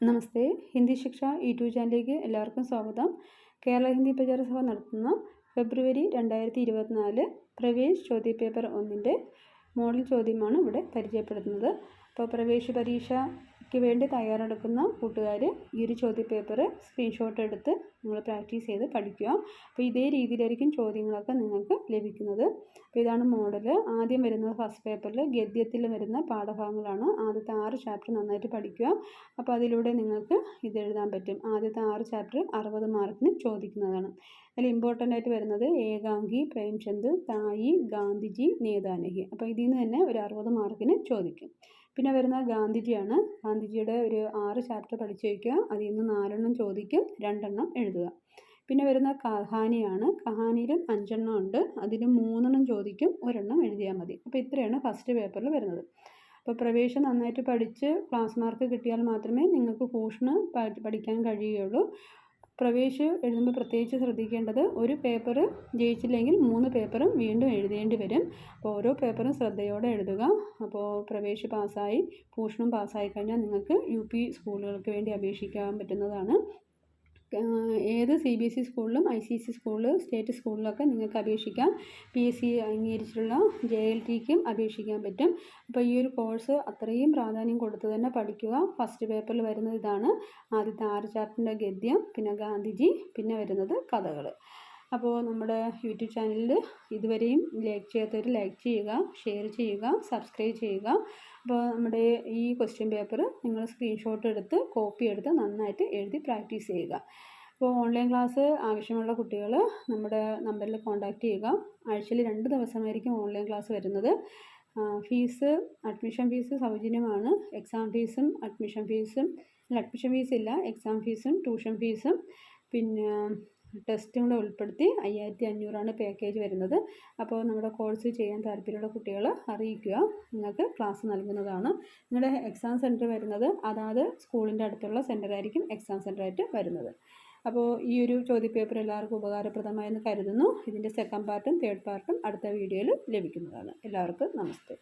നമസ്തേ. ഹിന്ദി ശിക്ഷ യൂട്യൂബ് ചാനലിലേക്ക് എല്ലാവർക്കും സ്വാഗതം. കേരള ഹിന്ദി പ്രചാര സഭ നടത്തുന്ന ഫെബ്രുവരി രണ്ടായിരത്തി ഇരുപത്തിനാല് പ്രവേശ് ചോദ്യ പേപ്പർ ഒന്നിന്റെ മോഡൽ ചോദ്യമാണ് ഇവിടെ പരിചയപ്പെടുത്തുന്നത്. അപ്പോൾ പ്രവേശ പരീക്ഷയ്ക്ക് വേണ്ടി തയ്യാറെടുക്കുന്ന കൂട്ടുകാർ ഈ ഒരു ചോദ്യപേപ്പർ സ്ക്രീൻഷോട്ട് എടുത്ത് നിങ്ങൾ പ്രാക്ടീസ് ചെയ്ത് പഠിക്കുക. അപ്പോൾ ഇതേ രീതിയിലായിരിക്കും ചോദ്യങ്ങളൊക്കെ നിങ്ങൾക്ക് ലഭിക്കുന്നത്. അപ്പോൾ ഇതാണ് മോഡൽ ആദ്യം വരുന്നത് ഫസ്റ്റ് പേപ്പറിൽ ഗദ്യത്തിൽ വരുന്ന പാഠഭാഗങ്ങളാണ് ആദ്യത്തെ ആറ് ചാപ്റ്റർ നന്നായിട്ട് പഠിക്കുക. അപ്പോൾ അതിലൂടെ നിങ്ങൾക്ക് ഇത് എഴുതാൻ പറ്റും. ആദ്യത്തെ ആറ് ചാപ്റ്റർ അറുപത് മാർക്കിന് ചോദിക്കുന്നതാണ്. അതിൽ ഇമ്പോർട്ടന്റ് ആയിട്ട് വരുന്നത് ഏകാംഗി പ്രേംചന്ദ് തായി ഗാന്ധിജി നേതാനഹി അപ്പോൾ ഇതിൽ നിന്ന് തന്നെ ഒരു അറുപത് മാർക്കിന് ചോദിക്കും. പിന്നെ വരുന്ന ഗാന്ധിജിയാണ്. ഗാന്ധിജിയുടെ ഒരു ആറ് ചാപ്റ്റർ പഠിച്ചു വയ്ക്കുക അതിൽ നിന്ന് നാലെണ്ണം ചോദിക്കും രണ്ടെണ്ണം എഴുതുക. പിന്നെ വരുന്ന കഹാനിയാണ്. കഹാനിയിലും അഞ്ചെണ്ണം ഉണ്ട്. അതിൽ മൂന്നെണ്ണം ചോദിക്കും ഒരെണ്ണം എഴുതിയാൽ മതി. അപ്പോൾ ഇത്രയാണ് ഫസ്റ്റ് പേപ്പറിൽ വരുന്നത്. അപ്പോൾ പ്രവേശം നന്നായിട്ട് പഠിച്ച് ക്ലാസ് മാർക്ക് കിട്ടിയാൽ മാത്രമേ നിങ്ങൾക്ക് ഭൂഷണ് പഠിക്കാൻ കഴിയുകയുള്ളൂ. പ്രവേശ് എഴുതുമ്പോൾ പ്രത്യേകിച്ച് ശ്രദ്ധിക്കേണ്ടത് ഒരു പേപ്പർ ജയിച്ചില്ലെങ്കിൽ മൂന്ന് പേപ്പറും വീണ്ടും എഴുതേണ്ടി വരും. അപ്പോൾ ഓരോ പേപ്പറും ശ്രദ്ധയോടെ എഴുതുക. അപ്പോൾ പ്രവേശ് പാസ്സായി ഭൂഷണം പാസ്സായി കഴിഞ്ഞാൽ നിങ്ങൾക്ക് യു പി സ്കൂളുകൾക്ക് വേണ്ടി അപേക്ഷിക്കാൻ പറ്റുന്നതാണ്. ഏത് സി ബി എസ് ഇ സ്കൂളിലും ഐ സി എസ് സി സ്കൂളിൽ സ്റ്റേറ്റ് സ്കൂളിലൊക്കെ നിങ്ങൾക്ക് അപേക്ഷിക്കാം. പി എസ് സി അംഗീകരിച്ചിട്ടുള്ള ജെ എൽ ടിക്കും അപേക്ഷിക്കാൻ പറ്റും. അപ്പോൾ ഈ ഒരു കോഴ്സ് അത്രയും പ്രാധാന്യം കൊടുത്ത് തന്നെ പഠിക്കുക. ഫസ്റ്റ് പേപ്പറിൽ വരുന്നത് ഇതാണ്. ആദ്യത്തെ ആറ് ചാപ്റ്ററിന്റെ ഗദ്യം പിന്നെ ഗാന്ധിജി പിന്നെ വരുന്നത് കഥകൾ അപ്പോൾ നമ്മുടെ യൂട്യൂബ് ചാനലിൽ ഇതുവരെയും ലൈക്ക് ചെയ്യാത്തവർ ലൈക്ക് ചെയ്യുക ഷെയർ ചെയ്യുക സബ്സ്ക്രൈബ് ചെയ്യുക. അപ്പോൾ നമ്മുടെ ഈ ക്വസ്റ്റ്യൻ പേപ്പർ നിങ്ങൾ സ്ക്രീൻഷോട്ട് എടുത്ത് കോപ്പി എടുത്ത് നന്നായിട്ട് എഴുതി പ്രാക്ടീസ് ചെയ്യുക. അപ്പോൾ ഓൺലൈൻ ക്ലാസ് ആവശ്യമുള്ള കുട്ടികൾ നമ്മുടെ നമ്പറിൽ കോൺടാക്റ്റ് ചെയ്യുക. ആഴ്ചയിൽ രണ്ട് ദിവസമായിരിക്കും ഓൺലൈൻ ക്ലാസ് വരുന്നത്. ഫീസ് അഡ്മിഷൻ ഫീസ് സൗജന്യമാണ്. എക്സാം ഫീസും അഡ്മിഷൻ ഫീസും അഡ്മിഷൻ ഫീസ് ഇല്ല എക്സാം ഫീസും ട്യൂഷൻ ഫീസും പിന്നെ ടെസ്റ്റും കൂടെ ഉൾപ്പെടുത്തി അയ്യായിരത്തി അഞ്ഞൂറാണ് പാക്കേജ് വരുന്നത്. അപ്പോൾ നമ്മുടെ കോഴ്സ് ചെയ്യാൻ താല്പര്യമുള്ള കുട്ടികൾ അറിയിക്കുക. നിങ്ങൾക്ക് ക്ലാസ് നൽകുന്നതാണ്. നിങ്ങളുടെ എക്സാം സെന്റർ വരുന്നത് അതാത് സ്കൂളിന്റെ അടുത്തുള്ള സെന്ററായിരിക്കും എക്സാം സെന്ററായിട്ട് വരുന്നത്. അപ്പോൾ ഈ ഒരു ചോദ്യപേപ്പർ എല്ലാവർക്കും ഉപകാരപ്രദമായെന്ന് കരുതുന്നു. ഇതിന്റെ സെക്കൻഡ് പാർട്ടും തേർഡ് പാർട്ടും അടുത്ത വീഡിയോയിൽ ലഭിക്കുന്നതാണ്. എല്ലാവർക്കും നമസ്തേ.